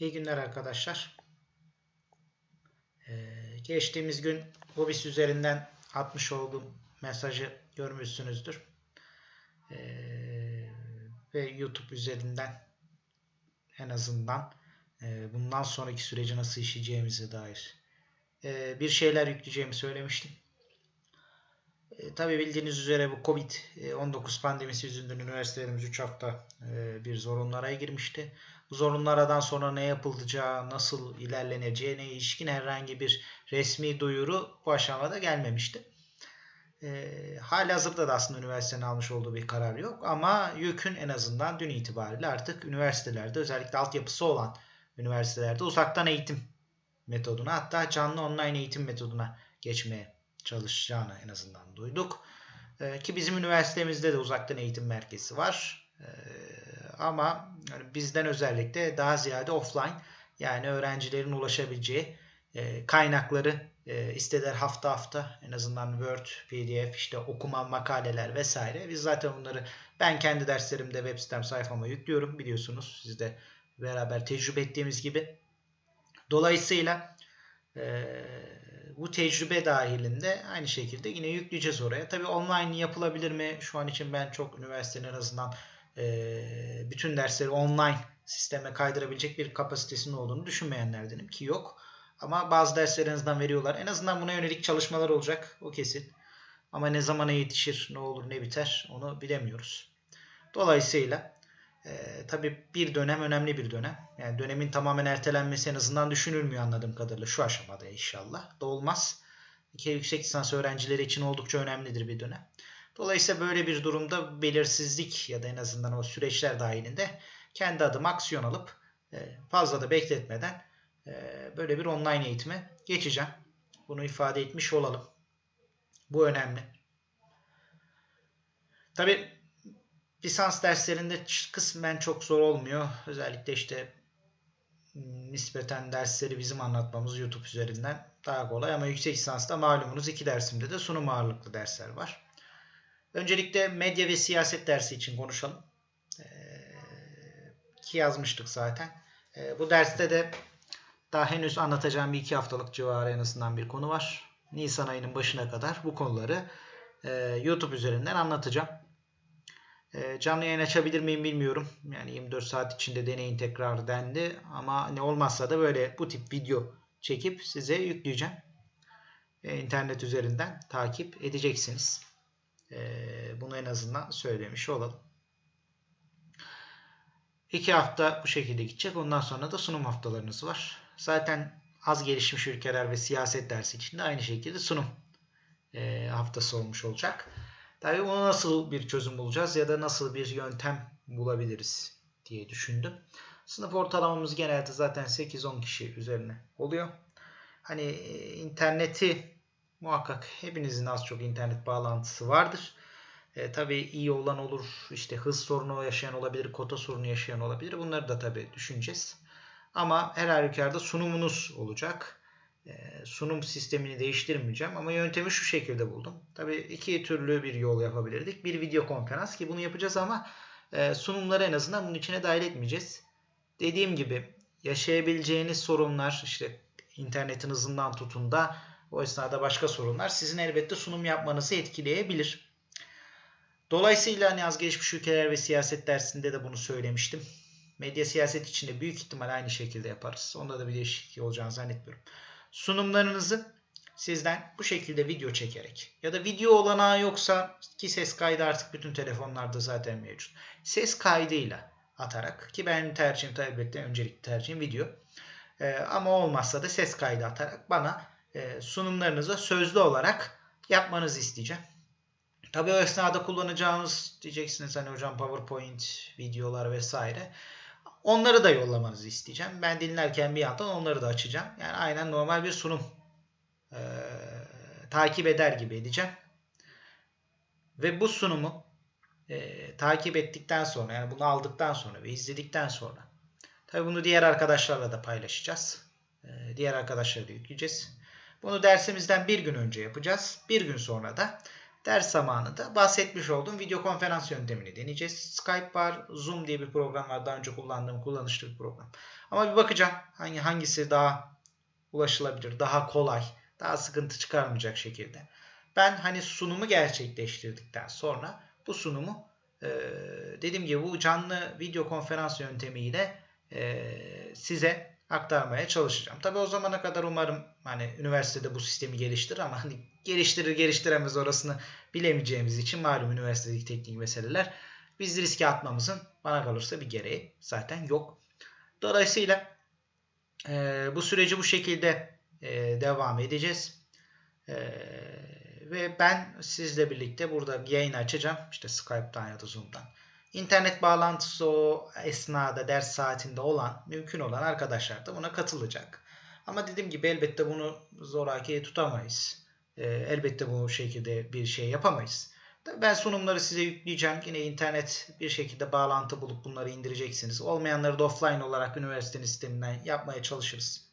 İyi günler arkadaşlar. Ee, geçtiğimiz gün Hobis üzerinden atmış olduğum mesajı görmüşsünüzdür. Ee, ve YouTube üzerinden en azından e, bundan sonraki süreci nasıl işleyeceğimize dair e, bir şeyler yükleyeceğimi söylemiştim. E, tabii bildiğiniz üzere bu Covid-19 pandemisi yüzünden üniversitelerimiz 3 hafta e, bir zorunlara girmişti. Bu zorunlardan sonra ne yapılacağı, nasıl ilerleneceğine ilişkin herhangi bir resmi duyuru bu aşamada gelmemişti. E, hali hazırda da aslında üniversitenin almış olduğu bir karar yok ama yükün en azından dün itibariyle artık üniversitelerde özellikle altyapısı olan üniversitelerde uzaktan eğitim metoduna hatta canlı online eğitim metoduna geçmeye çalışacağını en azından duyduk. Ee, ki bizim üniversitemizde de uzaktan eğitim merkezi var. Ee, ama bizden özellikle daha ziyade offline yani öğrencilerin ulaşabileceği e, kaynakları e, hafta hafta en azından Word, PDF, işte okuma makaleler vesaire. Biz zaten bunları ben kendi derslerimde web sitem sayfama yüklüyorum biliyorsunuz. Siz de beraber tecrübe ettiğimiz gibi. Dolayısıyla e, bu tecrübe dahilinde aynı şekilde yine yükleyeceğiz oraya. Tabi online yapılabilir mi? Şu an için ben çok üniversitenin en azından bütün dersleri online sisteme kaydırabilecek bir kapasitesinin olduğunu düşünmeyenlerdenim ki yok. Ama bazı dersleri en azından veriyorlar. En azından buna yönelik çalışmalar olacak. O kesin. Ama ne zamana yetişir, ne olur, ne biter onu bilemiyoruz. Dolayısıyla e, tabii bir dönem önemli bir dönem. Yani dönemin tamamen ertelenmesi en azından düşünülmüyor anladığım kadarıyla şu aşamada inşallah. Da olmaz. Ki yüksek lisans öğrencileri için oldukça önemlidir bir dönem. Dolayısıyla böyle bir durumda belirsizlik ya da en azından o süreçler dahilinde kendi adım aksiyon alıp e, fazla da bekletmeden e, böyle bir online eğitime geçeceğim. Bunu ifade etmiş olalım. Bu önemli. Tabii lisans derslerinde kısmen çok zor olmuyor. Özellikle işte nispeten dersleri bizim anlatmamız YouTube üzerinden daha kolay ama yüksek lisansta malumunuz iki dersimde de sunum ağırlıklı dersler var. Öncelikle medya ve siyaset dersi için konuşalım. Ee, ki yazmıştık zaten. Ee, bu derste de daha henüz anlatacağım bir iki haftalık civarı en azından bir konu var. Nisan ayının başına kadar bu konuları e, YouTube üzerinden anlatacağım. E, canlı yayın açabilir miyim bilmiyorum. Yani 24 saat içinde deneyin tekrar dendi. Ama ne olmazsa da böyle bu tip video çekip size yükleyeceğim. E, internet üzerinden takip edeceksiniz. E, bunu en azından söylemiş olalım. İki hafta bu şekilde gidecek. Ondan sonra da sunum haftalarınız var. Zaten az gelişmiş ülkeler ve siyaset dersi için de aynı şekilde sunum e, haftası olmuş olacak. Tabii bunu nasıl bir çözüm bulacağız ya da nasıl bir yöntem bulabiliriz diye düşündüm. Sınıf ortalamamız genelde zaten 8-10 kişi üzerine oluyor. Hani e, interneti muhakkak hepinizin az çok internet bağlantısı vardır. E, tabii iyi olan olur, işte hız sorunu yaşayan olabilir, kota sorunu yaşayan olabilir. Bunları da tabii düşüneceğiz. Ama her halükarda sunumunuz olacak. Ee, sunum sistemini değiştirmeyeceğim ama yöntemi şu şekilde buldum. Tabii iki türlü bir yol yapabilirdik. Bir video konferans ki bunu yapacağız ama e, sunumları en azından bunun içine dahil etmeyeceğiz. Dediğim gibi yaşayabileceğiniz sorunlar işte internetin hızından tutun da o esnada başka sorunlar sizin elbette sunum yapmanızı etkileyebilir. Dolayısıyla hani az gelişmiş ülkeler ve siyaset dersinde de bunu söylemiştim. Medya siyaset içinde büyük ihtimal aynı şekilde yaparız. Onda da bir değişiklik olacağını zannetmiyorum sunumlarınızı sizden bu şekilde video çekerek ya da video olanağı yoksa ki ses kaydı artık bütün telefonlarda zaten mevcut. Ses kaydıyla atarak ki benim tercihim elbette öncelikli tercihim video. Ee, ama olmazsa da ses kaydı atarak bana e, sunumlarınızı sözlü olarak yapmanızı isteyeceğim. Tabii o esnada kullanacağınız diyeceksiniz hani hocam PowerPoint videolar vesaire. Onları da yollamanızı isteyeceğim. Ben dinlerken bir yandan onları da açacağım. Yani aynen normal bir sunum e, takip eder gibi edeceğim. Ve bu sunumu e, takip ettikten sonra yani bunu aldıktan sonra ve izledikten sonra tabi bunu diğer arkadaşlarla da paylaşacağız. E, diğer arkadaşlara da yükleyeceğiz. Bunu dersimizden bir gün önce yapacağız. Bir gün sonra da ders zamanında bahsetmiş olduğum video konferans yöntemini deneyeceğiz. Skype var, Zoom diye bir program var. Daha önce kullandığım kullanışlı bir program. Ama bir bakacağım hangi hangisi daha ulaşılabilir, daha kolay, daha sıkıntı çıkarmayacak şekilde. Ben hani sunumu gerçekleştirdikten sonra bu sunumu e, dediğim gibi bu canlı video konferans yöntemiyle e, size aktarmaya çalışacağım. Tabi o zamana kadar umarım hani üniversitede bu sistemi geliştirir ama hani geliştirir geliştiremez orasını bilemeyeceğimiz için malum üniversitedeki teknik meseleler biz riske atmamızın bana kalırsa bir gereği zaten yok. Dolayısıyla e, bu süreci bu şekilde e, devam edeceğiz. E, ve ben sizle birlikte burada yayın açacağım. İşte Skype'tan ya da Zoom'dan. İnternet bağlantısı o esnada ders saatinde olan, mümkün olan arkadaşlar da buna katılacak. Ama dediğim gibi elbette bunu zoraki tutamayız. E, elbette bu şekilde bir şey yapamayız. Ben sunumları size yükleyeceğim. Yine internet bir şekilde bağlantı bulup bunları indireceksiniz. Olmayanları da offline olarak üniversitenin sisteminden yapmaya çalışırız.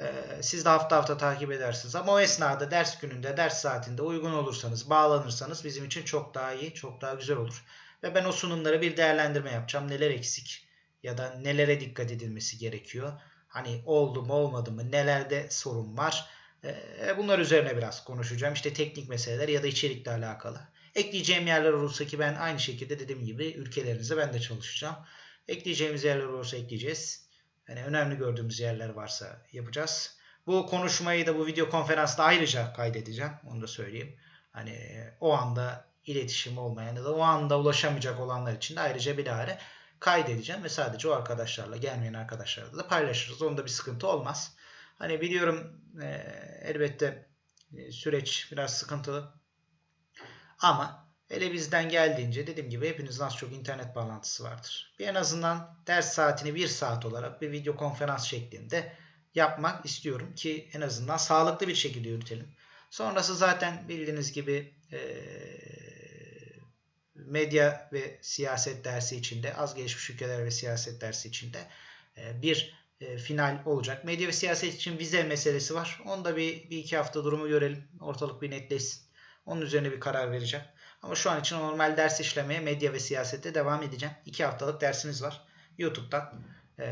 Ee, siz de hafta hafta takip edersiniz. Ama o esnada ders gününde, ders saatinde uygun olursanız, bağlanırsanız bizim için çok daha iyi, çok daha güzel olur. Ve ben o sunumlara bir değerlendirme yapacağım. Neler eksik ya da nelere dikkat edilmesi gerekiyor. Hani oldu mu olmadı mı, nelerde sorun var. Ee, bunlar üzerine biraz konuşacağım. İşte teknik meseleler ya da içerikle alakalı. Ekleyeceğim yerler olursa ki ben aynı şekilde dediğim gibi ülkelerinize ben de çalışacağım. Ekleyeceğimiz yerler olursa ekleyeceğiz. Yani önemli gördüğümüz yerler varsa yapacağız. Bu konuşmayı da bu video konferansta ayrıca kaydedeceğim. Onu da söyleyeyim. Hani o anda iletişim olmayan ya da o anda ulaşamayacak olanlar için de ayrıca bilahare kaydedeceğim ve sadece o arkadaşlarla gelmeyen arkadaşlarla da paylaşırız. Onda bir sıkıntı olmaz. Hani biliyorum e, elbette e, süreç biraz sıkıntılı ama hele bizden geldiğince dediğim gibi hepinizin az çok internet bağlantısı vardır. Bir en azından ders saatini bir saat olarak bir video konferans şeklinde yapmak istiyorum ki en azından sağlıklı bir şekilde yürütelim. Sonrası zaten bildiğiniz gibi e, medya ve siyaset dersi içinde az gelişmiş ülkeler ve siyaset dersi içinde e, bir e, final olacak. Medya ve siyaset için vize meselesi var. Onda bir, bir iki hafta durumu görelim. Ortalık bir netleşsin. Onun üzerine bir karar vereceğim. Ama şu an için normal ders işlemeye medya ve siyasette devam edeceğim. İki haftalık dersimiz var. YouTube'dan e,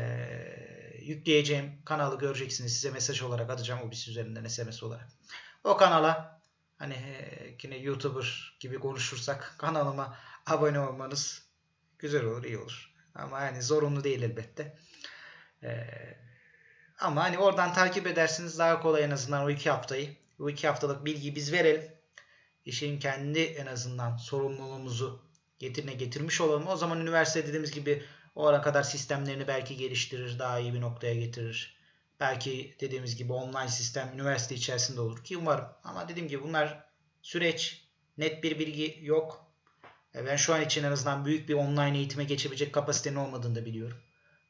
yükleyeceğim kanalı göreceksiniz. Size mesaj olarak atacağım OBS üzerinden SMS olarak. O kanala hani e, yine YouTuber gibi konuşursak kanalıma abone olmanız güzel olur, iyi olur. Ama yani zorunlu değil elbette. Ee, ama hani oradan takip edersiniz daha kolay en azından o iki haftayı. O iki haftalık bilgiyi biz verelim işin kendi en azından sorumluluğumuzu getirine getirmiş olalım. O zaman üniversite dediğimiz gibi o ana kadar sistemlerini belki geliştirir, daha iyi bir noktaya getirir. Belki dediğimiz gibi online sistem üniversite içerisinde olur ki umarım. Ama dediğim gibi bunlar süreç, net bir bilgi yok. E, ben şu an için en azından büyük bir online eğitime geçebilecek kapasitenin olmadığını da biliyorum.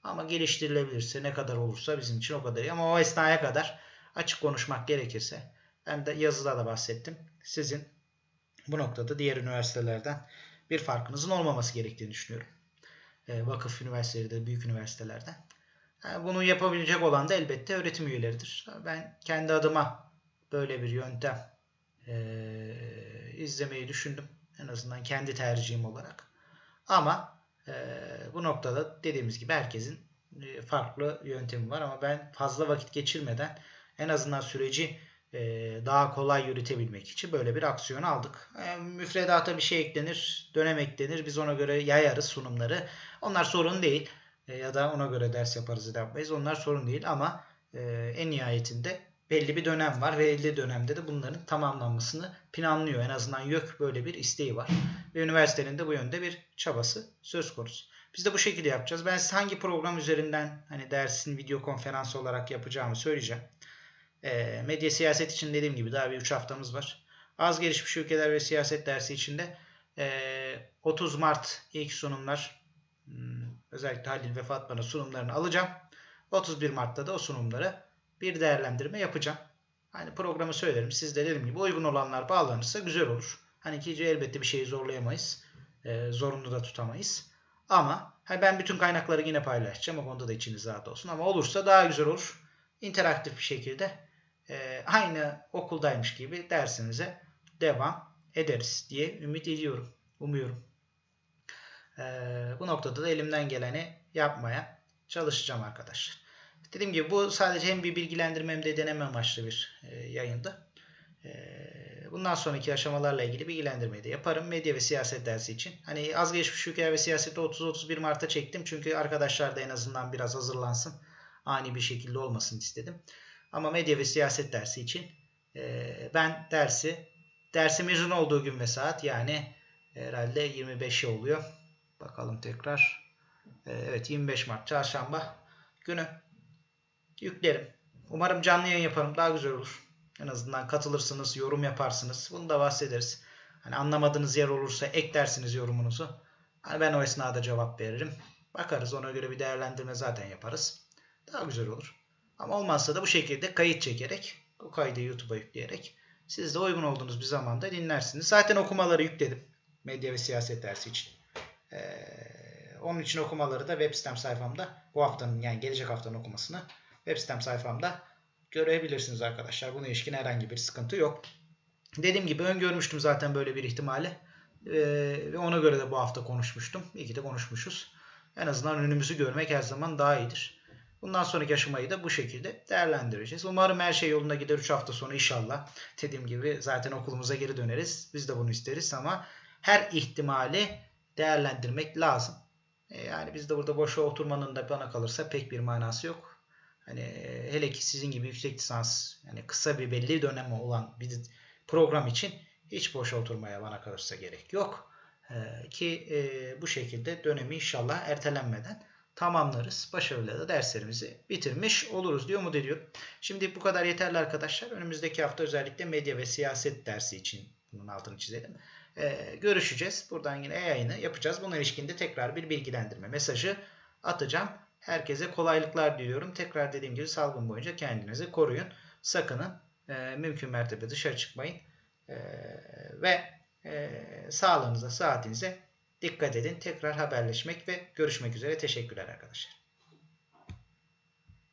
Ama geliştirilebilirse ne kadar olursa bizim için o kadar iyi. Ama o esnaya kadar açık konuşmak gerekirse ben de yazıda da bahsettim. Sizin bu noktada diğer üniversitelerden bir farkınızın olmaması gerektiğini düşünüyorum. E, vakıf üniversiteleri de büyük üniversitelerden. Yani bunu yapabilecek olan da elbette öğretim üyeleridir. Ben kendi adıma böyle bir yöntem e, izlemeyi düşündüm. En azından kendi tercihim olarak. Ama e, bu noktada dediğimiz gibi herkesin e, farklı yöntemi var ama ben fazla vakit geçirmeden en azından süreci e, daha kolay yürütebilmek için böyle bir aksiyon aldık. E, müfredata bir şey eklenir, dönem eklenir. Biz ona göre yayarız sunumları. Onlar sorun değil. E, ya da ona göre ders yaparız yapmayız. Onlar sorun değil ama en nihayetinde belli bir dönem var ve belli dönemde de bunların tamamlanmasını planlıyor. En azından YÖK böyle bir isteği var. Ve üniversitenin de bu yönde bir çabası söz konusu. Biz de bu şekilde yapacağız. Ben size hangi program üzerinden hani dersin video konferansı olarak yapacağımı söyleyeceğim. E, medya siyaset için dediğim gibi daha bir 3 haftamız var. Az gelişmiş ülkeler ve siyaset dersi içinde e, 30 Mart ilk sunumlar hmm, özellikle Halil ve Fatma'nın sunumlarını alacağım. 31 Mart'ta da o sunumları bir değerlendirme yapacağım. Hani programı söylerim. Siz de dediğim gibi uygun olanlar bağlanırsa güzel olur. Hani ki elbette bir şeyi zorlayamayız. E, zorunlu da tutamayız. Ama hani ben bütün kaynakları yine paylaşacağım. O konuda da içiniz rahat olsun. Ama olursa daha güzel olur. İnteraktif bir şekilde e, aynı okuldaymış gibi dersinize devam ederiz diye ümit ediyorum. Umuyorum. Ee, bu noktada da elimden geleni yapmaya çalışacağım arkadaşlar. Dediğim gibi bu sadece hem bir bilgilendirme hem de deneme amaçlı bir e, yayındı. E, bundan sonraki aşamalarla ilgili bilgilendirmeyi de yaparım. Medya ve siyaset dersi için. Hani az geçmiş hikaye ve siyaseti 30-31 Mart'a çektim. Çünkü arkadaşlar da en azından biraz hazırlansın. Ani bir şekilde olmasın istedim. Ama medya ve siyaset dersi için e, ben dersi dersimizin olduğu gün ve saat yani herhalde 25'i oluyor. Bakalım tekrar. Evet 25 Mart çarşamba günü yüklerim. Umarım canlı yayın yaparım. Daha güzel olur. En azından katılırsınız, yorum yaparsınız. Bunu da bahsederiz. Hani anlamadığınız yer olursa eklersiniz yorumunuzu. Hani ben o esnada cevap veririm. Bakarız ona göre bir değerlendirme zaten yaparız. Daha güzel olur. Ama olmazsa da bu şekilde kayıt çekerek, o kaydı YouTube'a yükleyerek siz de uygun olduğunuz bir zamanda dinlersiniz. Zaten okumaları yükledim. Medya ve siyaset dersi için. Ee, onun için okumaları da web sitem sayfamda bu haftanın yani gelecek haftanın okumasını web sitem sayfamda görebilirsiniz arkadaşlar. Buna ilişkin herhangi bir sıkıntı yok. Dediğim gibi öngörmüştüm zaten böyle bir ihtimali. Ve ona göre de bu hafta konuşmuştum. İyi ki de konuşmuşuz. En azından önümüzü görmek her zaman daha iyidir. Bundan sonraki aşamayı da bu şekilde değerlendireceğiz. Umarım her şey yolunda gider 3 hafta sonra inşallah. Dediğim gibi zaten okulumuza geri döneriz. Biz de bunu isteriz ama her ihtimali değerlendirmek lazım. E, yani biz de burada boşa oturmanın da bana kalırsa pek bir manası yok. Hani hele ki sizin gibi yüksek lisans yani kısa bir belli dönemi olan bir program için hiç boş oturmaya bana kalırsa gerek yok. Ee, ki e, bu şekilde dönemi inşallah ertelenmeden tamamlarız. Başarıyla da derslerimizi bitirmiş oluruz diyor umut ediyorum. Şimdi bu kadar yeterli arkadaşlar. Önümüzdeki hafta özellikle medya ve siyaset dersi için bunun altını çizelim. Ee, görüşeceğiz. Buradan yine yayını yapacağız. Buna ilişkinde tekrar bir bilgilendirme mesajı atacağım. Herkese kolaylıklar diliyorum. Tekrar dediğim gibi salgın boyunca kendinizi koruyun. Sakının e, mümkün mertebe dışarı çıkmayın. E, ve e, sağlığınıza, saatinize dikkat edin. Tekrar haberleşmek ve görüşmek üzere. Teşekkürler arkadaşlar.